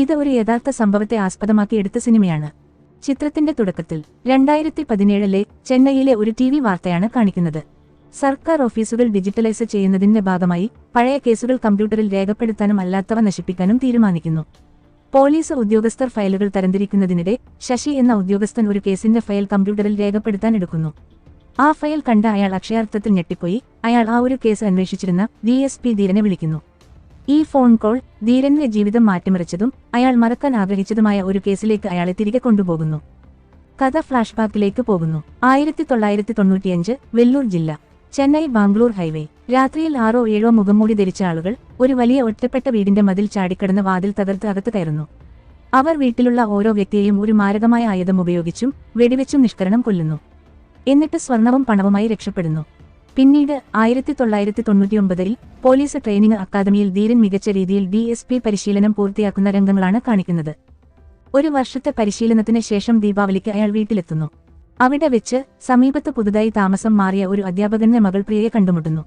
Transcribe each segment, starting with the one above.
ഇത് ഒരു യഥാർത്ഥ സംഭവത്തെ ആസ്പദമാക്കി എടുത്ത സിനിമയാണ്. ചിത്രത്തിന്റെ തുടക്കത്തിൽ രണ്ടായിരത്തി പതിനേഴിലെ ചെന്നൈയിലെ ഒരു ടി വി വാർത്തയാണ് കാണിക്കുന്നത്. സർക്കാർ ഓഫീസുകൾ ഡിജിറ്റലൈസ് ചെയ്യുന്നതിന്റെ ഭാഗമായി പഴയ കേസുകൾ കമ്പ്യൂട്ടറിൽ രേഖപ്പെടുത്താനും അല്ലാത്തവ നശിപ്പിക്കാനും തീരുമാനിക്കുന്നു. പോലീസ് ഉദ്യോഗസ്ഥർ ഫയലുകൾ തരംതിരിക്കുന്നതിനിടെ ശശി എന്ന ഉദ്യോഗസ്ഥൻ ഒരു കേസിന്റെ ഫയൽ കമ്പ്യൂട്ടറിൽ രേഖപ്പെടുത്താൻ എടുക്കുന്നു. ആ ഫയൽ കണ്ട അയാൾ അക്ഷയാർത്ഥത്തിൽ ഞെട്ടിപ്പോയി. അയാൾ ആ ഒരു കേസ് അന്വേഷിച്ചിരുന്ന ഡി എസ് പി ധീരനെ വിളിക്കുന്നു. ഈ ഫോൺ കോൾ ധീരന്റെ ജീവിതം മാറ്റിമറിച്ചതും അയാൾ മറക്കാൻ ആഗ്രഹിച്ചതുമായ ഒരു കേസിലേക്ക് അയാളെ തിരികെ കൊണ്ടുപോകുന്നു. കഥ ഫ്ലാഷ് ബാക്കിലേക്ക് പോകുന്നു. ആയിരത്തി തൊള്ളായിരത്തി തൊണ്ണൂറ്റിയഞ്ച് വെല്ലൂർ ജില്ല. ചെന്നൈ ബാംഗ്ലൂർ ഹൈവേ. രാത്രിയിൽ ആറോ ഏഴോ മുഖംമൂടി ധരിച്ച ആളുകൾ ഒരു വലിയ ഒറ്റപ്പെട്ട വീടിന്റെ മതിൽ ചാടിക്കടന്ന് വാതിൽ തകർത്ത് അകത്ത് കയറുന്നു. അവർ വീട്ടിലുള്ള ഓരോ വ്യക്തിയെയും ഒരു മാരകമായ ആയുധം ഉപയോഗിച്ചും വെടിവെച്ചും നിഷ്കരണം കൊല്ലുന്നു. എന്നിട്ട് സ്വർണവും പണവുമായി രക്ഷപ്പെടുന്നു. പിന്നീട് ആയിരത്തി തൊള്ളായിരത്തി തൊണ്ണൂറ്റിയൊമ്പതിൽ പോലീസ് ട്രെയിനിംഗ് അക്കാദമിയിൽ ധീരൻ മികച്ച രീതിയിൽ ഡി എസ് പി പരിശീലനം പൂർത്തിയാക്കുന്ന രംഗങ്ങളാണ് കാണിക്കുന്നത്. ഒരു വർഷത്തെ പരിശീലനത്തിന് ശേഷം ദീപാവലിക്ക് അയാൾ വീട്ടിലെത്തുന്നു. അവിടെ വെച്ച് സമീപത്ത് പുതുതായി താമസം മാറിയ ഒരു അധ്യാപകന്റെ മകൾ പ്രിയയെ കണ്ടുമുട്ടുന്നു.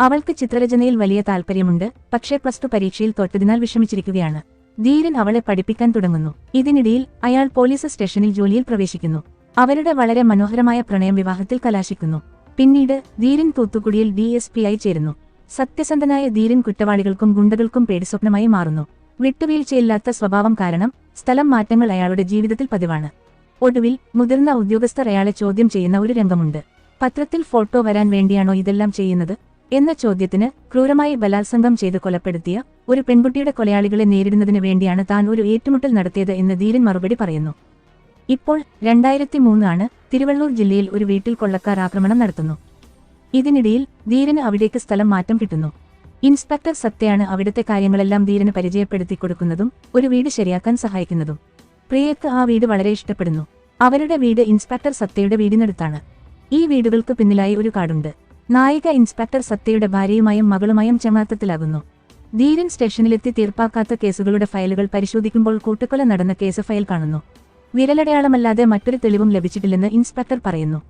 അവൾക്ക് ചിത്രരചനയിൽ വലിയ താൽപ്പര്യമുണ്ട് പക്ഷേ പ്ലസ് ടു പരീക്ഷയിൽ തോറ്റതിനാൽ വിഷമിച്ചിരിക്കുകയാണ്. ധീരൻ അവളെ പഠിപ്പിക്കാൻ തുടങ്ങുന്നു. ഇതിനിടയിൽ അയാൾ പോലീസ് സ്റ്റേഷനിൽ ജോലിയിൽ പ്രവേശിക്കുന്നു. അവരുടെ വളരെ മനോഹരമായ പ്രണയം വിവാഹത്തിൽ കലാശിക്കുന്നു. പിന്നീട് ധീരൻ തൂത്തുക്കുടിയിൽ ഡി എസ് പി ആയി ചേരുന്നു. സത്യസന്ധനായ ധീരൻ കുറ്റവാളികൾക്കും ഗുണ്ടകൾക്കും പേടിസ്വപ്നമായി മാറുന്നു. വിട്ടുവീഴ്ചയില്ലാത്ത സ്വഭാവം കാരണം സ്ഥലം മാറ്റങ്ങൾ അയാളുടെ ജീവിതത്തിൽ പതിവാണ്. ഒടുവിൽ മുതിർന്ന ഉദ്യോഗസ്ഥർ അയാളെ ചോദ്യം ചെയ്യുന്ന ഒരു രംഗമുണ്ട്. പത്രത്തിൽ ഫോട്ടോ വരാൻ വേണ്ടിയാണോ ഇതെല്ലാം ചെയ്യുന്നത്? എന്ന ചോദ്യത്തിന് ക്രൂരമായി ബലാത്സംഗം ചെയ്ത് കൊലപ്പെടുത്തിയ ഒരു പെൺകുട്ടിയുടെ കൊലയാളികളെ നേരിടുന്നതിന് വേണ്ടിയാണ് താൻ ഒരു ഏറ്റുമുട്ടൽ നടത്തിയത് എന്ന് ധീരൻ മറുപടി പറയുന്നു. ഇപ്പോൾ രണ്ടായിരത്തി മൂന്നാണ് തിരുവള്ളൂർ ജില്ലയിൽ ഒരു വീട്ടിൽ കൊള്ളക്കാർ ആക്രമണം നടത്തുന്നു. ഇതിനിടയിൽ ധീരന് അവിടേക്ക് സ്ഥലം മാറ്റം കിട്ടുന്നു. ഇൻസ്പെക്ടർ സത്യയാണ് അവിടുത്തെ കാര്യങ്ങളെല്ലാം ധീരന് പരിചയപ്പെടുത്തി കൊടുക്കുന്നതും ഒരു വീട് ശരിയാക്കാൻ സഹായിക്കുന്നതും. പ്രിയക്ക് ആ വീട് വളരെ ഇഷ്ടപ്പെടുന്നു. അവരുടെ വീട് ഇൻസ്പെക്ടർ സത്യയുടെ വീടിനടുത്താണ്. ഈ വീടുകൾക്ക് പിന്നിലായി ഒരു കാടുണ്ട്. നായിക ഇൻസ്പെക്ടർ സത്യയുടെ ഭാര്യയുമായും മകളുമായും ചങ്ങാത്തത്തിലാകുന്നു ധീരൻ സ്റ്റേഷനിലെത്തി തീർപ്പാക്കാത്ത കേസുകളുടെ ഫയലുകൾ പരിശോധിക്കുമ്പോൾ കൂട്ടുകൊല നടന്ന കേസ് ഫയൽ കാണുന്നു. വിരലടയാളമല്ലാതെ മറ്റൊരു തെളിവും ലഭിച്ചിട്ടില്ലെന്ന് ഇൻസ്പെക്ടർ പറയുന്നു.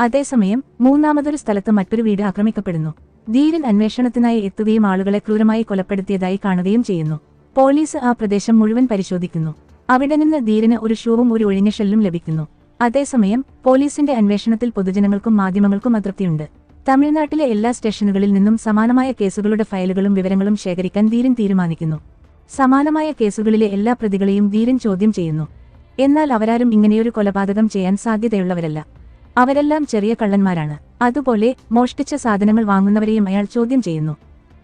അതേസമയം മൂന്നാമതൊരു സ്ഥലത്ത് മറ്റൊരു വീട് ആക്രമിക്കപ്പെടുന്നു. ധീരൻ അന്വേഷണത്തിനായി എത്തുകയും ആളുകളെ ക്രൂരമായി കൊലപ്പെടുത്തിയതായി കാണുകയും ചെയ്യുന്നു. പോലീസ് ആ പ്രദേശം മുഴുവൻ പരിശോധിക്കുന്നു. അവിടെ നിന്ന് ധീരന് ഒരു ഷൂവും ഒരു ഒഴിഞ്ഞ ഷെല്ലും ലഭിക്കുന്നു. അതേസമയം പോലീസിന്റെ അന്വേഷണത്തിൽ പൊതുജനങ്ങൾക്കും മാധ്യമങ്ങൾക്കും അതൃപ്തിയുണ്ട്. തമിഴ്നാട്ടിലെ എല്ലാ സ്റ്റേഷനുകളിൽ നിന്നും സമാനമായ കേസുകളുടെ ഫയലുകളും വിവരങ്ങളും ശേഖരിക്കാൻ ധീരൻ തീരുമാനിക്കുന്നു. സമാനമായ കേസുകളിലെ എല്ലാ പ്രതികളെയും ധീരൻ ചോദ്യം ചെയ്യുന്നു. എന്നാൽ അവരാരും ഇങ്ങനെയൊരു കൊലപാതകം ചെയ്യാൻ സാധ്യതയുള്ളവരല്ല. അവരെല്ലാം ചെറിയ കള്ളന്മാരാണ്. അതുപോലെ മോഷ്ടിച്ച സാധനങ്ങൾ വാങ്ങുന്നവരെയും അയാൾ ചോദ്യം ചെയ്യുന്നു.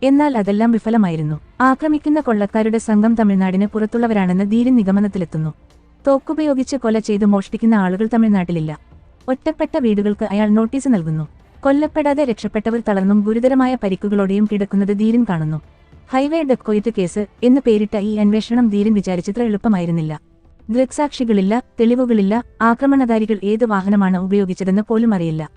എന്നാൽ അതെല്ലാം വിഫലമായിരുന്നു. ആക്രമിക്കുന്ന കൊള്ളക്കാരുടെ സംഘം തമിഴ്നാടിന് പുറത്തുള്ളവരാണെന്ന് ധീരൻ നിഗമനത്തിലെത്തുന്നു. തോക്കുപയോഗിച്ച് കൊല ചെയ്ത് മോഷ്ടിക്കുന്ന ആളുകൾ തമിഴ്നാട്ടിലില്ല. ഒറ്റപ്പെട്ട വീടുകൾക്ക് അയാൾ നോട്ടീസ് നൽകുന്നു. കൊല്ലപ്പെടാതെ രക്ഷപ്പെട്ടവർ തളർന്നും ഗുരുതരമായ പരിക്കുകളോടെയും കിടക്കുന്നത് ധീരൻ കാണുന്നു. ഹൈവേ ഡെക്കോയിറ്റ് കേസ് എന്ന് പേരിട്ട ഈ അന്വേഷണം ധീരൻ വിചാരിച്ചത്ര എളുപ്പമായിരുന്നില്ല. ദൃക്സാക്ഷികളില്ല തെളിവുകളില്ല ആക്രമണകാരികൾ ഏത് വാഹനമാണ് ഉപയോഗിച്ചതെന്ന് പോലും അറിയില്ല.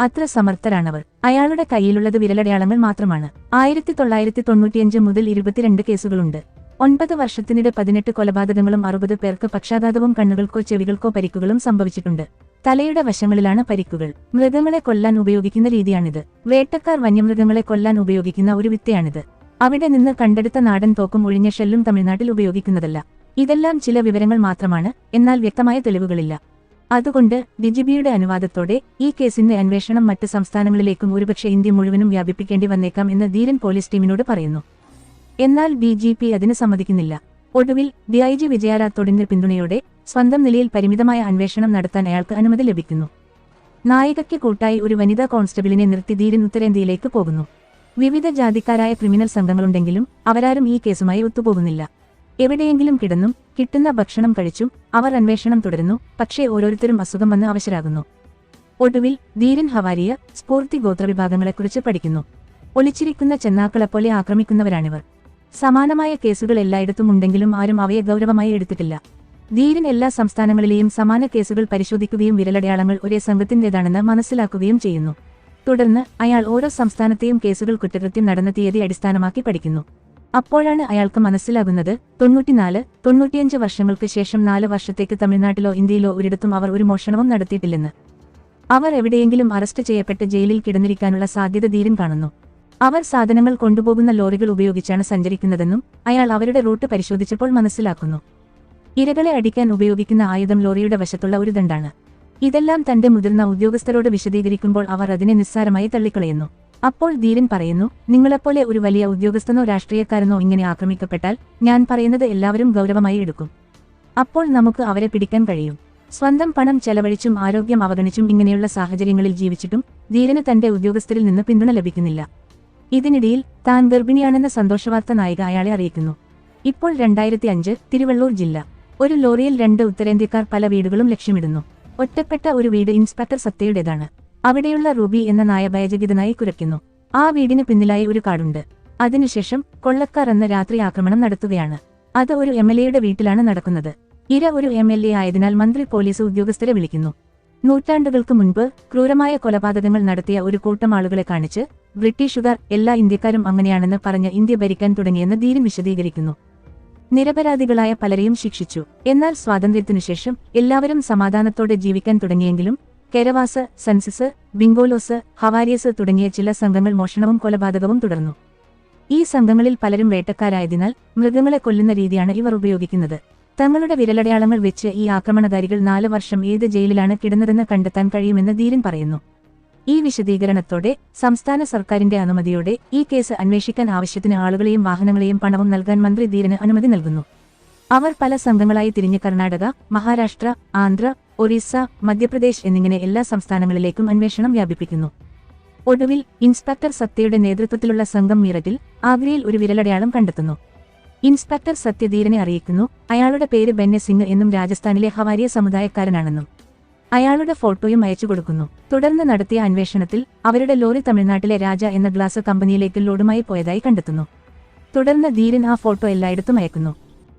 അത്ര സമർത്ഥരാണവർ. അയാളുടെ കയ്യിലുള്ളത് വിരലടയാളങ്ങൾ മാത്രമാണ്. ആയിരത്തി തൊള്ളായിരത്തി തൊണ്ണൂറ്റിയഞ്ച് മുതൽ ഇരുപത്തിരണ്ട് കേസുകളുണ്ട്. ഒൻപത് വർഷത്തിനിടെ പതിനെട്ട് കൊലപാതകങ്ങളും അറുപത് പേർക്ക് പക്ഷാഘാതവും കണ്ണുകൾക്കോ ചെവികൾക്കോ പരിക്കുകളും സംഭവിച്ചിട്ടുണ്ട്. തലയുടെ വശങ്ങളിലാണ് പരിക്കുകൾ. മൃഗങ്ങളെ കൊല്ലാൻ ഉപയോഗിക്കുന്ന രീതിയാണിത്. വേട്ടക്കാർ വന്യമൃഗങ്ങളെ കൊല്ലാൻ ഉപയോഗിക്കുന്ന ഒരു വിത്തയാണിത് അവിടെ നിന്ന് കണ്ടെടുത്ത നാടൻ തോക്കും ഒഴിഞ്ഞ ഷെല്ലും തമിഴ്നാട്ടിൽ ഉപയോഗിക്കുന്നതല്ല. ഇതെല്ലാം ചില വിവരങ്ങൾ മാത്രമാണ് എന്നാൽ വ്യക്തമായ തെളിവുകളില്ല. അതുകൊണ്ട് ഡിജിബിയുടെ അനുവാദത്തോടെ ഈ കേസിന്റെ അന്വേഷണം മറ്റ് സംസ്ഥാനങ്ങളിലേക്കും ഒരുപക്ഷെ ഇന്ത്യ മുഴുവനും വ്യാപിപ്പിക്കേണ്ടി വന്നേക്കാം എന്ന് ധീരൻ പോലീസ് ടീമിനോട് പറയുന്നു. എന്നാൽ ഡി ജി പി അതിന് സമ്മതിക്കുന്നില്ല. ഒടുവിൽ ഡി ഐ ജി വിജയരാത്തോടിന്റെ പിന്തുണയോടെ സ്വന്തം നിലയിൽ പരിമിതമായ അന്വേഷണം നടത്താൻ അയാൾക്ക് അനുമതി ലഭിക്കുന്നു. നായികയ്ക്ക് കൂട്ടായി ഒരു വനിതാ കോൺസ്റ്റബിളിനെ നിർത്തി ധീരൻ ഉത്തരേന്ത്യയിലേക്ക് പോകുന്നു. വിവിധ ജാതിക്കാരായ ക്രിമിനൽ സംഘങ്ങളുണ്ടെങ്കിലും അവരാരും ഈ കേസുമായി ഒത്തുപോകുന്നില്ല. എവിടെയെങ്കിലും കിടന്നും കിട്ടുന്ന ഭക്ഷണം കഴിച്ചും അവർ അന്വേഷണം തുടരുന്നു. പക്ഷേ ഓരോരുത്തരും അസുഖം വന്ന് അവശരാകുന്നു. ഒടുവിൽ ധീരൻ ഹവാരിയ സ്ഫൂർത്തി ഗോത്രവിഭാഗങ്ങളെക്കുറിച്ച് പഠിക്കുന്നു. ഒളിച്ചിരിക്കുന്ന ചെന്നാക്കളെപ്പോലെ ആക്രമിക്കുന്നവരാണിവർ. സമാനമായ കേസുകൾ എല്ലായിടത്തും ഉണ്ടെങ്കിലും ആരും അവയെ ഗൗരവമായി എടുത്തിട്ടില്ല. ധീരൻ എല്ലാ സംസ്ഥാനങ്ങളിലെയും സമാന കേസുകൾ പരിശോധിക്കുകയും വിരലടയാളങ്ങൾ ഒരേ സംഘത്തിന്റേതാണെന്ന് മനസ്സിലാക്കുകയും ചെയ്യുന്നു. തുടർന്ന് അയാൾ ഓരോ സംസ്ഥാനത്തെയും കേസുകൾ കുറ്റകൃത്യം നടന്ന തീയതി അടിസ്ഥാനമാക്കി പഠിക്കുന്നു. അപ്പോഴാണ് അയാൾക്ക് മനസ്സിലാകുന്നത് തൊണ്ണൂറ്റിനാല് തൊണ്ണൂറ്റിയഞ്ച് വർഷങ്ങൾക്ക് ശേഷം നാല് വർഷത്തേക്ക് തമിഴ്നാട്ടിലോ ഇന്ത്യയിലോ ഒരിടത്തും അവർ ഒരു മോഷണവും നടത്തിയിട്ടില്ലെന്ന്. അവർ എവിടെയെങ്കിലും അറസ്റ്റ് ചെയ്യപ്പെട്ട് ജയിലിൽ കിടന്നിരിക്കാനുള്ള സാധ്യത ധീരം കാണുന്നു. അവർ സാധനങ്ങൾ കൊണ്ടുപോകുന്ന ലോറികൾ ഉപയോഗിച്ചാണ് സഞ്ചരിക്കുന്നതെന്നും അയാൾ അവരുടെ റൂട്ട് പരിശോധിച്ചപ്പോൾ മനസ്സിലാക്കുന്നു. ഇരകളെ അടിക്കാൻ ഉപയോഗിക്കുന്ന ആയുധം ലോറിയുടെ വശത്തുള്ള ഒരു ദണ്ടാണ്. ഇതെല്ലാം തന്റെ മുതിർന്ന ഉദ്യോഗസ്ഥരോട് വിശദീകരിക്കുമ്പോൾ അവർ അതിനെ നിസ്സാരമായി തള്ളിക്കളയുന്നു. അപ്പോൾ ധീരൻ പറയുന്നു നിങ്ങളെപ്പോലെ ഒരു വലിയ ഉദ്യോഗസ്ഥനോ രാഷ്ട്രീയക്കാരനോ ഇങ്ങനെ ആക്രമിക്കപ്പെട്ടാൽ ഞാൻ പറയുന്നത് എല്ലാവരും ഗൗരവമായി എടുക്കും. അപ്പോൾ നമുക്ക് അവരെ പിടിക്കാൻ കഴിയും. സ്വന്തം പണം ചെലവഴിച്ചും ആരോഗ്യം അവഗണിച്ചും ഇങ്ങനെയുള്ള സാഹചര്യങ്ങളിൽ ജീവിച്ചിട്ടും ധീരന് തന്റെ ഉദ്യോഗസ്ഥരിൽ നിന്ന് പിന്തുണ ലഭിക്കുന്നില്ല. ഇതിനിടയിൽ താൻ ഗർഭിണിയാണെന്ന സന്തോഷവാർത്ത നായിക അയാളെ അറിയിക്കുന്നു. ഇപ്പോൾ രണ്ടായിരത്തി അഞ്ച് തിരുവള്ളൂർ ജില്ല. ഒരു ലോറിയിൽ രണ്ട് ഉത്തരേന്ത്യക്കാർ പല വീടുകളും ലക്ഷ്യമിടുന്നു. ഒറ്റപ്പെട്ട ഒരു വീട് ഇൻസ്പെക്ടർ സത്യയുടേതാണ്. അവിടെയുള്ള റൂബി എന്ന നായ ഭയചകിതനായി കുരയ്ക്കുന്നു. ആ വീടിന് പിന്നിലായി ഒരു കാടുണ്ട്. അതിനുശേഷം കൊള്ളക്കാർ എന്ന രാത്രി ആക്രമണം നടത്തുകയാണ്. അത് ഒരു എം എൽ എയുടെ വീട്ടിലാണ് നടക്കുന്നത്. ഇര ഒരു എം എൽ എ ആയതിനാൽ മന്ത്രി പോലീസ് ഉദ്യോഗസ്ഥരെ വിളിക്കുന്നു. നൂറ്റാണ്ടുകൾക്ക് മുൻപ് ക്രൂരമായ കൊലപാതകങ്ങൾ നടത്തിയ ഒരു കൂട്ടം ആളുകളെ കാണിച്ച് ബ്രിട്ടീഷുകാർ എല്ലാ ഇന്ത്യക്കാരും അങ്ങനെയാണെന്ന് പറഞ്ഞ് ഇന്ത്യ ഭരിക്കാൻ തുടങ്ങിയെന്ന് ധീരൻ വിശദീകരിക്കുന്നു. നിരപരാധികളായ പലരെയും ശിക്ഷിച്ചു. എന്നാൽ സ്വാതന്ത്ര്യത്തിനുശേഷം എല്ലാവരും സമാധാനത്തോടെ ജീവിക്കാൻ തുടങ്ങിയെങ്കിലും കെരവാസ് സെൻസിസ് ബിങ്കോലോസ് ഹവാരിയസ് തുടങ്ങിയ ചില സംഘങ്ങൾ മോഷണവും കൊലപാതകവും തുടർന്നു. ഈ സംഘങ്ങളിൽ പലരും വേട്ടക്കാരായതിനാൽ മൃഗങ്ങളെ കൊല്ലുന്ന രീതിയാണ് ഇവർ ഉപയോഗിക്കുന്നത്. തങ്ങളുടെ വിരലടയാളങ്ങൾ വെച്ച് ഈ ആക്രമണകാരികൾ നാല് വർഷം ഏത് ജയിലിലാണ് കിടന്നതെന്ന് കണ്ടെത്താൻ കഴിയുമെന്ന് ധീരൻ പറയുന്നു. ഈ വിശദീകരണത്തോടെ സംസ്ഥാന സർക്കാരിന്റെ അനുമതിയോടെ ഈ കേസ് അന്വേഷിക്കാൻ ആവശ്യത്തിന് ആളുകളെയും വാഹനങ്ങളെയും പണവും നൽകാൻ മന്ത്രി ധീരന് അനുമതി നൽകുന്നു. അവർ പല സംഘങ്ങളായി തിരിഞ്ഞ് കർണാടക മഹാരാഷ്ട്ര ആന്ധ്ര ഒറീസ മധ്യപ്രദേശ് എന്നിങ്ങനെ എല്ലാ സംസ്ഥാനങ്ങളിലേക്കും അന്വേഷണം വ്യാപിപ്പിക്കുന്നു. ഒടുവിൽ ഇൻസ്പെക്ടർ സത്യയുടെ നേതൃത്വത്തിലുള്ള സംഘം മീററ്റിൽ ആഗ്രയിൽ ഒരു വിരലടയാളം കണ്ടെത്തുന്നു. ഇൻസ്പെക്ടർ സത്യധീരനെ അറിയിക്കുന്നു അയാളുടെ പേര് ബെന്നെ സിംഗ് എന്നും രാജസ്ഥാനിലെ ഹവാരിയ സമുദായക്കാരനാണെന്നും. അയാളുടെ ഫോട്ടോയും അയച്ചു കൊടുക്കുന്നു. തുടർന്ന് നടത്തിയ അന്വേഷണത്തിൽ അവരുടെ ലോറി തമിഴ്നാട്ടിലെ രാജ എന്ന ഗ്ലാസ് കമ്പനിയിലേക്ക് ലോഡുമായി പോയതായി കണ്ടെത്തുന്നു. തുടർന്ന് ധീരൻ ആ ഫോട്ടോ എല്ലായിടത്തും അയക്കുന്നു.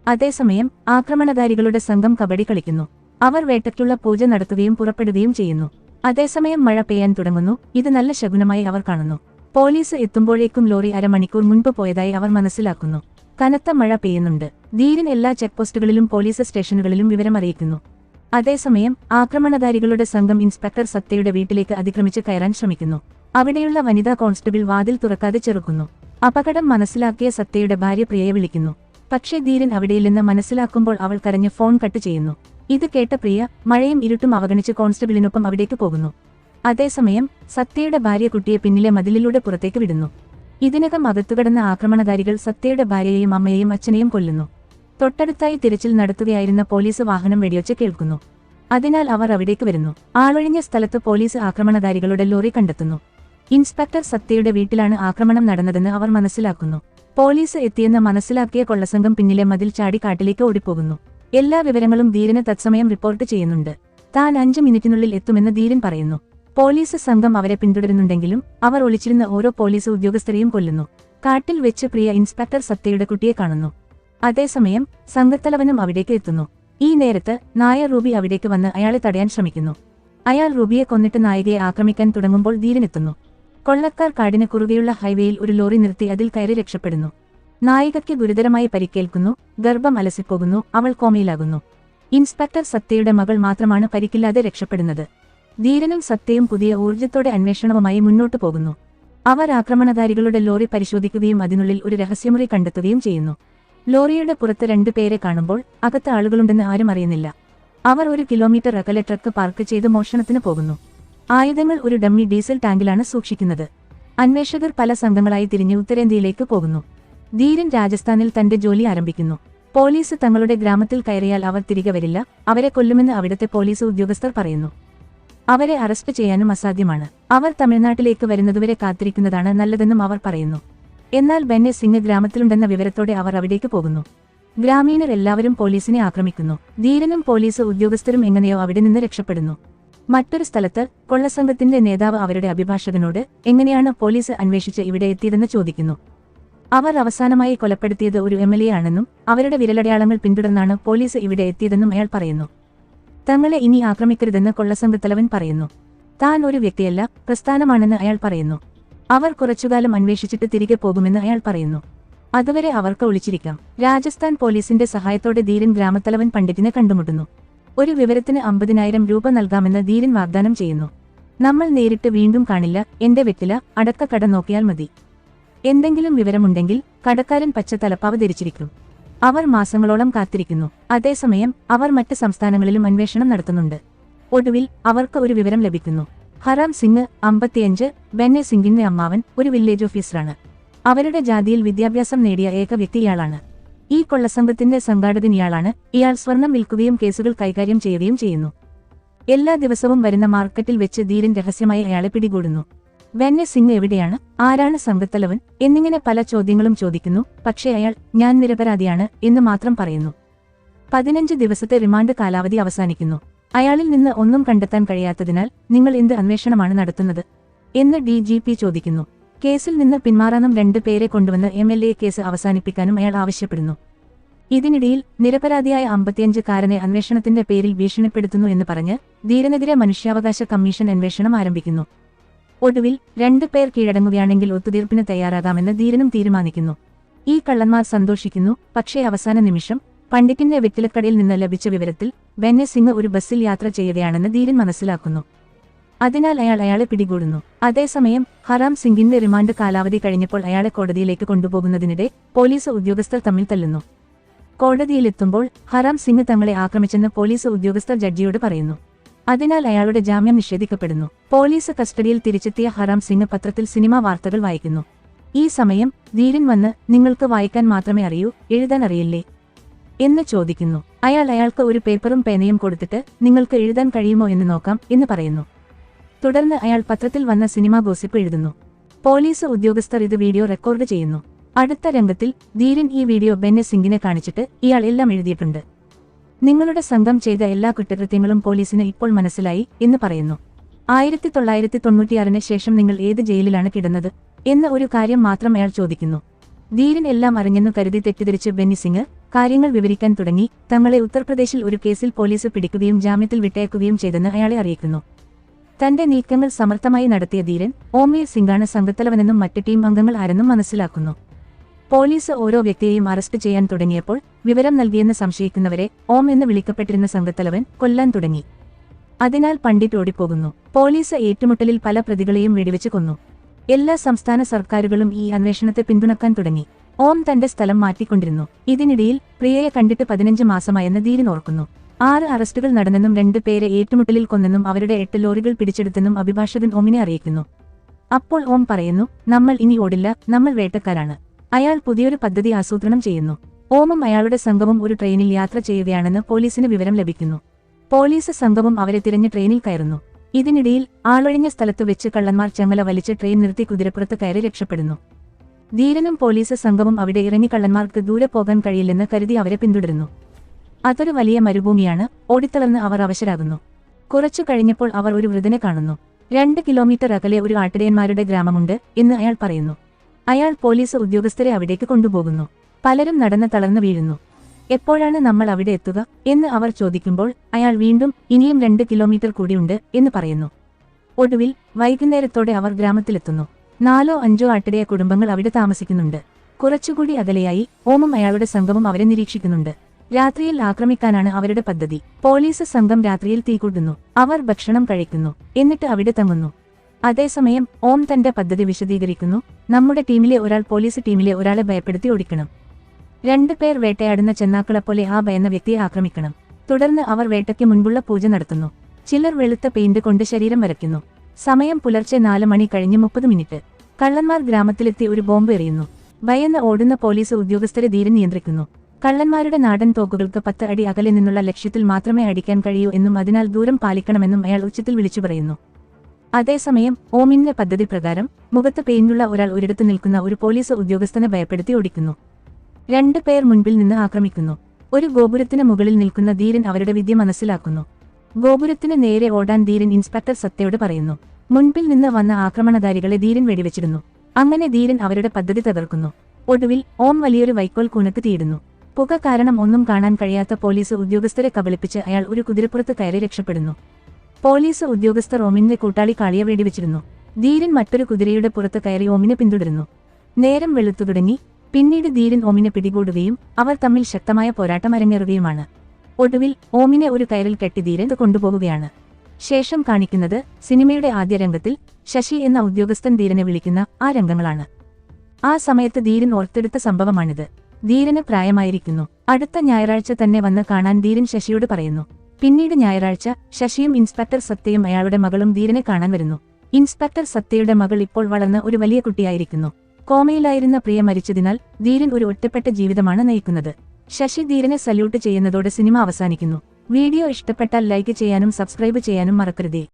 അതേസമയം ആക്രമണകാരികളുടെ സംഘം കബഡി കളിക്കുന്നു. അവർ വേട്ടയ്ക്കുള്ള പൂജ നടത്തുകയും പുറപ്പെടുകയും ചെയ്യുന്നു. അതേസമയം മഴ പെയ്യാൻ തുടങ്ങുന്നു. ഇത് നല്ല ശകുനമായി അവർ കാണുന്നു. പോലീസ് എത്തുമ്പോഴേക്കും ലോറി അരമണിക്കൂർ മുൻപ് പോയതായി അവർ മനസ്സിലാക്കുന്നു. കനത്ത മഴ പെയ്യുന്നുണ്ട്. ധീരൻ എല്ലാ ചെക്ക് പോസ്റ്റുകളിലും പോലീസ് സ്റ്റേഷനുകളിലും വിവരം അറിയിക്കുന്നു. അതേസമയം ആക്രമണകാരികളുടെ സംഘം ഇൻസ്പെക്ടർ സത്യയുടെ വീട്ടിലേക്ക് അതിക്രമിച്ച് കയറാൻ ശ്രമിക്കുന്നു. അവിടെയുള്ള വനിതാ കോൺസ്റ്റബിൾ വാതിൽ തുറക്കാതെ ചെറുക്കുന്നു. അപകടം മനസ്സിലാക്കിയ സത്യയുടെ ഭാര്യ പ്രിയയെ വിളിക്കുന്നു. പക്ഷേ ധീരൻ അവിടെയില്ലെന്ന് മനസ്സിലാക്കുമ്പോൾ അവൾ കരഞ്ഞ് ഫോൺ കട്ട് ചെയ്യുന്നു. ഇത് കേട്ട പ്രിയ മഴയും ഇരുട്ടും അവഗണിച്ച് കോൺസ്റ്റബിളിനൊപ്പം അവിടേക്ക് പോകുന്നു. അതേസമയം സത്യയുടെ ഭാര്യ കുട്ടിയെ പിന്നിലെ മതിലിലൂടെ പുറത്തേക്ക് വിടുന്നു. ഇതിനകം അകത്തുകടന്ന ആക്രമണകാരികൾ സത്യയുടെ ഭാര്യയെയും അമ്മയെയും അച്ഛനെയും കൊല്ലുന്നു. തൊട്ടടുത്തായി തിരച്ചിൽ നടത്തുകയായിരുന്ന പോലീസ് വാഹനം വെടിയൊച്ച കേൾക്കുന്നു. അതിനാൽ അവർ അവിടേക്ക് വരുന്നു. ആളൊഴിഞ്ഞ സ്ഥലത്ത് പോലീസ് ആക്രമണകാരികളുടെ ലോറി കണ്ടെത്തുന്നു. ഇൻസ്പെക്ടർ സത്യയുടെ വീട്ടിലാണ് ആക്രമണം നടന്നതെന്ന് അവർ മനസ്സിലാക്കുന്നു. പോലീസ് എത്തിയെന്ന് മനസ്സിലാക്കിയ കൊള്ളസംഘം പിന്നിലെ മതിൽ ചാടി കാട്ടിലേക്ക് ഓടിപ്പോകുന്നു. എല്ലാ വിവരങ്ങളും ധീരന് തത്സമയം റിപ്പോർട്ട് ചെയ്യുന്നുണ്ട്. താൻ അഞ്ചു മിനിറ്റിനുള്ളിൽ എത്തുമെന്ന് ധീരൻ പറയുന്നു. പോലീസ് സംഘം അവരെ പിന്തുടരുന്നുണ്ടെങ്കിലും അവർ ഒളിച്ചിരുന്ന ഓരോ പോലീസ് ഉദ്യോഗസ്ഥരെയും കൊല്ലുന്നു. കാട്ടിൽ വെച്ച് പ്രിയ ഇൻസ്പെക്ടർ സത്യയുടെ കുട്ടിയെ കാണുന്നു. അതേസമയം സംഘത്തലവനും അവിടേക്ക് എത്തുന്നു. ഈ നേരത്ത് നായ റൂബി അവിടേക്ക് വന്ന് അയാളെ തടയാൻ ശ്രമിക്കുന്നു. അയാൾ റൂബിയെ കൊന്നിട്ട് നായികയെ ആക്രമിക്കാൻ തുടങ്ങുമ്പോൾ ധീരനെത്തുന്നു കൊള്ളക്കാർ കാടിന് കുറുകെയുള്ള ഹൈവേയിൽ ഒരു ലോറി നിർത്തി അതിൽ കയറി രക്ഷപ്പെടുന്നു. നായികയ്ക്ക് ഗുരുതരമായി പരിക്കേൽക്കുന്നു ഗർഭം അലസിപ്പോകുന്നു അവൾ കോമയിലാകുന്നു. ഇൻസ്പെക്ടർ സത്യയുടെ മകൾ മാത്രമാണ് പരിക്കില്ലാതെ രക്ഷപ്പെടുന്നത്. ധീരനും സത്യയും പുതിയ ഊർജത്തോടെ അന്വേഷണവുമായി മുന്നോട്ടു പോകുന്നു. അവർ ആക്രമണകാരികളുടെ ലോറി പരിശോധിക്കുകയും അതിനുള്ളിൽ ഒരു രഹസ്യമുറി കണ്ടെത്തുകയും ചെയ്യുന്നു. ലോറിയുടെ പുറത്ത് രണ്ടു പേരെ കാണുമ്പോൾ അകത്ത് ആളുകളുണ്ടെന്ന് ആരും അറിയുന്നില്ല. അവർ ഒരു കിലോമീറ്റർ അകലെ ട്രക്ക് പാർക്ക് ചെയ്ത് മോഷണത്തിന് പോകുന്നു. ആയുധങ്ങൾ ഒരു ഡമ്മി ഡീസൽ ടാങ്കിലാണ് സൂക്ഷിക്കുന്നത്. അന്വേഷകർ പല സംഘങ്ങളായി തിരിഞ്ഞ് ഉത്തരേന്ത്യയിലേക്ക് പോകുന്നു. ധീരൻ രാജസ്ഥാനിൽ തന്റെ ജോലി ആരംഭിക്കുന്നു. പോലീസ് തങ്ങളുടെ ഗ്രാമത്തിൽ കയറിയാൽ അവർ തിരികെ വരില്ല അവരെ കൊല്ലുമെന്ന് അവിടുത്തെ പോലീസ് ഉദ്യോഗസ്ഥർ പറയുന്നു. അവരെ അറസ്റ്റ് ചെയ്യാനും അസാധ്യമാണ്. അവർ തമിഴ്നാട്ടിലേക്ക് വരുന്നതുവരെ കാത്തിരിക്കുന്നതാണ് നല്ലതെന്നും അവർ പറയുന്നു. എന്നാൽ ബെന്നെ സിംഗ് ഗ്രാമത്തിലുണ്ടെന്ന വിവരത്തോടെ അവർ അവിടേക്ക് പോകുന്നു. ഗ്രാമീണർ എല്ലാവരും പോലീസിനെ ആക്രമിക്കുന്നു. ധീരനും പോലീസ് ഉദ്യോഗസ്ഥരും എങ്ങനെയോ അവിടെ നിന്ന് രക്ഷപ്പെടുന്നു. മറ്റൊരു സ്ഥലത്ത് കൊള്ളസംഘത്തിന്റെ നേതാവ് അവരുടെ അഭിഭാഷകനോട് എങ്ങനെയാണ് പോലീസ് അന്വേഷിച്ച് ഇവിടെ എത്തിയതെന്ന് ചോദിക്കുന്നു. അവർ അവസാനമായി കൊലപ്പെടുത്തിയത് ഒരു എം എൽ എ ആണെന്നും അവരുടെ വിരലടയാളങ്ങൾ പിന്തുടർന്നാണ് പോലീസ് ഇവിടെ എത്തിയതെന്നും അയാൾ പറയുന്നു. തങ്ങളെ ഇനി ആക്രമിക്കരുതെന്ന് കൊള്ളസംഘത്തലവൻ പറയുന്നു. താൻ ഒരു വ്യക്തിയല്ല പ്രസ്ഥാനമാണെന്ന് അയാൾ പറയുന്നു. അവർ കുറച്ചുകാലം അന്വേഷിച്ചിട്ട് തിരികെ പോകുമെന്ന് അയാൾ പറയുന്നു. അതുവരെ അവർക്ക് ഒളിച്ചിരിക്കാം. രാജസ്ഥാൻ പോലീസിന്റെ സഹായത്തോടെ ധീരൻ ഗ്രാമത്തലവൻ പണ്ഡിറ്റിനെ കണ്ടുമുട്ടുന്നു. ഒരു വിവരത്തിന് അമ്പതിനായിരം രൂപ നൽകാമെന്ന് ധീരൻ വാഗ്ദാനം ചെയ്യുന്നു. നമ്മൾ നേരിട്ട് വീണ്ടും കാണില്ല എന്റെ വെറ്റില അടക്ക കട നോക്കിയാൽ മതി. എന്തെങ്കിലും വിവരമുണ്ടെങ്കിൽ കടക്കാരൻ പച്ചത്തലപ്പ് അവതരിച്ചിരിക്കും. അവർ മാസങ്ങളോളം കാത്തിരിക്കുന്നു. അതേസമയം അവർ മറ്റ് സംസ്ഥാനങ്ങളിലും അന്വേഷണം നടത്തുന്നുണ്ട്. ഒടുവിൽ അവർക്ക് ഒരു വിവരം ലഭിക്കുന്നു. ഹറാം സിംഗ് അമ്പത്തിയഞ്ച് ബെന്നെ സിംഗിന്റെ അമ്മാവൻ ഒരു വില്ലേജ് ഓഫീസറാണ്. അവരുടെ ജാതിയിൽ വിദ്യാഭ്യാസം നേടിയ ഏക വ്യക്തി ഇയാളാണ് ഈ കൊള്ളസംഘത്തിന്റെ സംഘാടകൻ ഇയാളാണ് ഇയാൾ സ്വർണം വിൽക്കുകയും കേസുകൾ കൈകാര്യം ചെയ്യുകയും ചെയ്യുന്നു. എല്ലാ ദിവസവും വരുന്ന മാർക്കറ്റിൽ വെച്ച് ധീരൻ രഹസ്യമായി അയാളെ പിടികൂടുന്നു. ബെന്നെ സിംഗ് എവിടെയാണ്? ആരാണ് സംഘത്തലവൻ? എന്നിങ്ങനെ പല ചോദ്യങ്ങളും ചോദിക്കുന്നു. പക്ഷേ അയാൾ ഞാൻ നിരപരാധിയാണ് എന്ന് മാത്രം പറയുന്നു. പതിനഞ്ച് ദിവസത്തെ റിമാൻഡ് കാലാവധി അവസാനിക്കുന്നു. അയാളിൽ നിന്ന് ഒന്നും കണ്ടെത്താൻ കഴിയാത്തതിനാൽ നിങ്ങൾ എന്ത് അന്വേഷണമാണ് നടത്തുന്നത്? എന്ന് ഡി ജി പി ചോദിക്കുന്നു. കേസിൽ നിന്ന് പിന്മാറാനും രണ്ടു പേരെ കൊണ്ടുവന്ന് എം എൽ എ കേസ് അവസാനിപ്പിക്കാനും അയാൾ ആവശ്യപ്പെടുന്നു. ഇതിനിടയിൽ നിരപരാധിയായ അമ്പത്തിയഞ്ചുകാരനെ അന്വേഷണത്തിന്റെ പേരിൽ ഭീഷണിപ്പെടുത്തുന്നു എന്ന് പറഞ്ഞ് ധീരനെതിരെ മനുഷ്യാവകാശ കമ്മീഷൻ അന്വേഷണം ആരംഭിക്കുന്നു. ഒടുവിൽ രണ്ടു പേർ കീഴടങ്ങുകയാണെങ്കിൽ ഒത്തുതീർപ്പിന് തയ്യാറാകാമെന്ന് ധീരനും തീരുമാനിക്കുന്നു. ഈ കള്ളന്മാർ സന്തോഷിക്കുന്നു. പക്ഷേ അവസാന നിമിഷം പണ്ഡിറ്റിന്റെ വെറ്റിലക്കടയിൽ നിന്ന് ലഭിച്ച വിവരത്തിൽ ബെന്നെ സിംഗ് ഒരു ബസ്സിൽ യാത്ര ചെയ്യുകയാണെന്ന് ധീരൻ മനസ്സിലാക്കുന്നു. അതിനാൽ അയാൾ അയാളെ പിടികൂടുന്നു. അതേസമയം ഹറാം സിംഗിന്റെ റിമാൻഡ് കാലാവധി കഴിഞ്ഞപ്പോൾ അയാളെ കോടതിയിലേക്ക് കൊണ്ടുപോകുന്നതിനിടെ പോലീസ് ഉദ്യോഗസ്ഥർ തമ്മിൽ തല്ലുന്നു. കോടതിയിലെത്തുമ്പോൾ ഹറാം സിംഗ് തങ്ങളെ ആക്രമിച്ചെന്ന് പോലീസ് ഉദ്യോഗസ്ഥർ ജഡ്ജിയോട് പറയുന്നു. അതിനാൽ അയാളുടെ ജാമ്യം നിഷേധിക്കപ്പെടുന്നു. പോലീസ് കസ്റ്റഡിയിൽ തിരിച്ചെത്തിയ ഹറാം സിംഗ് പത്രത്തിൽ സിനിമാ വാർത്തകൾ വായിക്കുന്നു. ഈ സമയം ധീരൻ വന്ന് നിങ്ങൾക്ക് വായിക്കാൻ മാത്രമേ അറിയൂ എഴുതാൻ അറിയില്ലേ? എന്ന് ചോദിക്കുന്നു. അയാൾ അയാൾക്ക് ഒരു പേപ്പറും പേനയും കൊടുത്തിട്ട് നിങ്ങൾക്ക് എഴുതാൻ കഴിയുമോ എന്ന് നോക്കാം എന്ന് പറയുന്നു. തുടർന്ന് അയാൾ പത്രത്തിൽ വന്ന സിനിമാ ഗോസിപ്പ് എഴുതുന്നു. പോലീസ് ഉദ്യോഗസ്ഥർ ഇത് വീഡിയോ റെക്കോർഡ് ചെയ്യുന്നു. അടുത്ത രംഗത്തിൽ ധീരൻ ഈ വീഡിയോ ബെന്നെ സിംഗിനെ കാണിച്ചിട്ട് ഇയാൾ എല്ലാം എഴുതിയിട്ടുണ്ട്. നിങ്ങളുടെ സംഘം ചെയ്ത എല്ലാ കുറ്റകൃത്യങ്ങളും പോലീസിന് ഇപ്പോൾ മനസ്സിലായി എന്ന് പറയുന്നു. ആയിരത്തി തൊള്ളായിരത്തി തൊണ്ണൂറ്റിയാറിന് ശേഷം നിങ്ങൾ ഏത് ജയിലിലാണ് കിടന്നത് എന്ന ഒരു കാര്യം മാത്രം അയാൾ ചോദിക്കുന്നു. ധീരൻ എല്ലാം അറിഞ്ഞെന്നു കരുതി തെറ്റിദ്ധരിച്ച് ബെന്നി സിംഗ് കാര്യങ്ങൾ വിവരിക്കാൻ തുടങ്ങി. തങ്ങളെ ഉത്തർപ്രദേശിൽ ഒരു കേസിൽ പോലീസ് പിടിക്കുകയും ജാമ്യത്തിൽ വിട്ടയക്കുകയും ചെയ്തെന്ന് അയാളെ അറിയിക്കുന്നു. തന്റെ നീക്കങ്ങൾ സമർത്ഥമായി നടത്തിയ ധീരൻ ഓമീർ സിംഗാണ് സംഘത്തലവനെന്നും മറ്റ് ടീം അംഗങ്ങൾ ആരെന്നും മനസ്സിലാക്കുന്നു. പോലീസ് ഓരോ വ്യക്തിയെയും അറസ്റ്റ് ചെയ്യാൻ തുടങ്ങിയപ്പോൾ വിവരം നൽകിയെന്ന് സംശയിക്കുന്നവരെ ഓം എന്ന് വിളിക്കപ്പെട്ടിരുന്ന സംഘത്തലവൻ കൊല്ലാൻ തുടങ്ങി. അതിനാൽ പണ്ഡിറ്റ് ഓടിപ്പോകുന്നു. പോലീസ് ഏറ്റുമുട്ടലിൽ പല പ്രതികളെയും വെടിവെച്ച് കൊന്നു. എല്ലാ സംസ്ഥാന സർക്കാരുകളും ഈ അന്വേഷണത്തെ പിന്തുണക്കാൻ തുടങ്ങി. ഓം തന്റെ സ്ഥലം മാറ്റിക്കൊണ്ടിരുന്നു. ഇതിനിടയിൽ പ്രിയയെ കണ്ടിട്ട് പതിനഞ്ച് മാസമായെന്ന് ധീരനോർക്കുന്നു ആറ് അറസ്റ്റുകൾ നടന്നെന്നും രണ്ടു പേരെ ഏറ്റുമുട്ടലിൽ കൊന്നെന്നും അവരുടെ എട്ട് ലോറികൾ പിടിച്ചെടുത്തെന്നും അഭിഭാഷകൻ ഓമിനെ അറിയിക്കുന്നു. അപ്പോൾ ഓം പറയുന്നു നമ്മൾ ഇനി ഓടില്ല നമ്മൾ വേട്ടക്കാരാണ്. അയാൾ പുതിയൊരു പദ്ധതി ആസൂത്രണം ചെയ്യുന്നു. ഓമും അയാളുടെ സംഘവും ഒരു ട്രെയിനിൽ യാത്ര ചെയ്യുകയാണെന്ന് പോലീസിന് വിവരം ലഭിക്കുന്നു. പോലീസ് സംഘവും അവരെ തിരഞ്ഞ് ട്രെയിനിൽ കയറുന്നു. ഇതിനിടയിൽ ആളൊഴിഞ്ഞ സ്ഥലത്ത് വെച്ച് കള്ളന്മാർ ചങ്ങല വലിച്ച് ട്രെയിൻ നിർത്തി കുതിരപ്പുറത്ത് കയറി രക്ഷപ്പെടുന്നു. ധീരനും പോലീസ് സംഘവും അവിടെ ഇറങ്ങി കള്ളന്മാർക്ക് ദൂരെ പോകാൻ കഴിയില്ലെന്ന് കരുതി അവരെ പിന്തുടരുന്നു. അതൊരു വലിയ മരുഭൂമിയാണ്. ഓടിത്തളർന്ന് അവർ അവശരാകുന്നു. കുറച്ചു കഴിഞ്ഞപ്പോൾ അവർ ഒരു വൃതനെ കാണുന്നു. രണ്ട് കിലോമീറ്റർ അകലെ ഒരു ആട്ടിടയന്മാരുടെ ഗ്രാമമുണ്ട് എന്ന് അയാൾ പറയുന്നു. അയാൾ പോലീസ് ഉദ്യോഗസ്ഥരെ അവിടേക്ക് കൊണ്ടുപോകുന്നു. പലരും നടന്ന് തളർന്നു വീഴുന്നു. എപ്പോഴാണ് നമ്മൾ അവിടെ എത്തുക? എന്ന് അവർ ചോദിക്കുമ്പോൾ അയാൾ വീണ്ടും ഇനിയും രണ്ട് കിലോമീറ്റർ കൂടിയുണ്ട് എന്ന് പറയുന്നു. ഒടുവിൽ വൈകുന്നേരത്തോടെ അവർ ഗ്രാമത്തിലെത്തുന്നു. നാലോ അഞ്ചോ ആട്ടിടയ കുടുംബങ്ങൾ അവിടെ താമസിക്കുന്നുണ്ട്. കുറച്ചുകൂടി അകലെയായി ഓമും അയാളുടെ സംഘവും അവരെ നിരീക്ഷിക്കുന്നുണ്ട്. രാത്രിയിൽ ആക്രമിക്കാനാണ് അവരുടെ പദ്ധതി. പോലീസ് സംഘം രാത്രിയിൽ തീകൂട്ടുന്നു അവർ ഭക്ഷണം കഴിക്കുന്നു. എന്നിട്ട് അവിടെ തങ്ങുന്നു. അതേസമയം ഓം തന്റെ പദ്ധതി വിശദീകരിക്കുന്നു. നമ്മുടെ ടീമിലെ ഒരാൾ പോലീസ് ടീമിലെ ഒരാളെ ഭയപ്പെടുത്തി ഓടിക്കണം. രണ്ടു പേർ വേട്ടയാടുന്ന ചെന്നാക്കളെപ്പോലെ ആ ഭയന്ന വ്യക്തിയെ ആക്രമിക്കണം. തുടർന്ന് അവർ വേട്ടയ്ക്ക് മുൻപുള്ള പൂജ നടത്തുന്നു. ചിലർ വെളുത്ത പെയിന്റ് കൊണ്ട് ശരീരം വരയ്ക്കുന്നു. സമയം പുലർച്ചെ നാല് മണി കഴിഞ്ഞ് മുപ്പത് മിനിറ്റ്. കള്ളന്മാർ ഗ്രാമത്തിലെത്തി ഒരു ബോംബ് എറിയുന്നു. ഭയന്ന് ഓടുന്ന പോലീസ് ഉദ്യോഗസ്ഥരെ ധീരം നിയന്ത്രിക്കുന്നു. കള്ളന്മാരുടെ നാടൻ തോക്കുകൾക്ക് പത്ത് അടി അകലെ നിന്നുള്ള ലക്ഷ്യത്തിൽ മാത്രമേ അടിക്കാൻ കഴിയൂ എന്നും അതിനാൽ ദൂരം പാലിക്കണമെന്നും അയാൾ ഉച്ചത്തിൽ വിളിച്ചു പറയുന്നു. അതേസമയം ഓമിന്റെ പദ്ധതി പ്രകാരം മുഖത്ത് പെയിന്റുള്ള ഒരാൾ ഒരിടത്ത് നിൽക്കുന്ന ഒരു പോലീസ് ഉദ്യോഗസ്ഥനെ ഭയപ്പെടുത്തി ഓടിക്കുന്നു. രണ്ട് പേർ മുൻപിൽ നിന്ന് ആക്രമിക്കുന്നു. ഒരു ഗോപുരത്തിന് മുകളിൽ നിൽക്കുന്ന ധീരൻ അവരുടെ വിദ്യ മനസ്സിലാക്കുന്നു. ഗോപുരത്തിന് നേരെ ഓടാൻ ധീരൻ ഇൻസ്പെക്ടർ സത്യയോട് പറയുന്നു. മുൻപിൽ നിന്ന് വന്ന ആക്രമണകാരികളെ ധീരൻ വെടിവെച്ചിരുന്നു അങ്ങനെ ധീരൻ അവരുടെ പദ്ധതി തകർക്കുന്നു. ഒടുവിൽ ഓം വലിയൊരു വൈക്കോൽ കൂനക്ക് തീയിടുന്നു. പുക കാരണം ഒന്നും കാണാൻ കഴിയാത്ത പോലീസ് ഉദ്യോഗസ്ഥരെ കബളിപ്പിച്ച് അയാൾ ഒരു കുതിരപ്പുറത്ത് കയറി രക്ഷപ്പെടുന്നു. പോലീസ് ഉദ്യോഗസ്ഥർ ഓമിന്റെ കൂട്ടാളി കാളിയെ വെടിവെച്ചിരുന്നു ധീരൻ മറ്റൊരു കുതിരയുടെ പുറത്ത് കയറി ഓമിനെ പിന്തുടരുന്നു. നേരം വെളുത്തു തുടങ്ങി. പിന്നീട് ധീരൻ ഓമിനെ പിടികൂടുകയും അവർ തമ്മിൽ ശക്തമായ പോരാട്ടം അരങ്ങേറുകയുമാണ്. ഒടുവിൽ ഓമിനെ ഒരു കയറിൽ കെട്ടി ധീരൻ കൊണ്ടുപോകുകയാണ്. ശേഷം കാണിക്കുന്നത് സിനിമയുടെ ആദ്യ രംഗത്തിൽ ശശി എന്ന ഉദ്യോഗസ്ഥൻ ധീരനെ വിളിക്കുന്ന ആ രംഗങ്ങളാണ്. ആ സമയത്ത് ധീരൻ ഓർത്തെടുത്ത സംഭവമാണിത്. ധീരന് പ്രായമായിരിക്കുന്നു. അടുത്ത ഞായറാഴ്ച തന്നെ വന്ന് കാണാൻ ധീരൻ ശശിയോട് പറയുന്നു. പിന്നീട് ഞായറാഴ്ച ശശിയും ഇൻസ്പെക്ടർ സത്യയും അയാളുടെ മകളും ധീരനെ കാണാൻ വരുന്നു. ഇൻസ്പെക്ടർ സത്യയുടെ മകൾ ഇപ്പോൾ വളർന്ന് ഒരു വലിയ കുട്ടിയായിരിക്കുന്നു. കോമയിലായിരുന്ന പ്രിയ മരിച്ചതിനാൽ ധീരൻ ഒരു ഒറ്റപ്പെട്ട ജീവിതമാണ് നയിക്കുന്നത്. ശശി ധീരനെ സല്യൂട്ട് ചെയ്യുന്നതോടെ സിനിമ അവസാനിക്കുന്നു. വീഡിയോ ഇഷ്ടപ്പെട്ടാൽ ലൈക്ക് ചെയ്യാനും സബ്സ്ക്രൈബ് ചെയ്യാനും മറക്കരുതേ.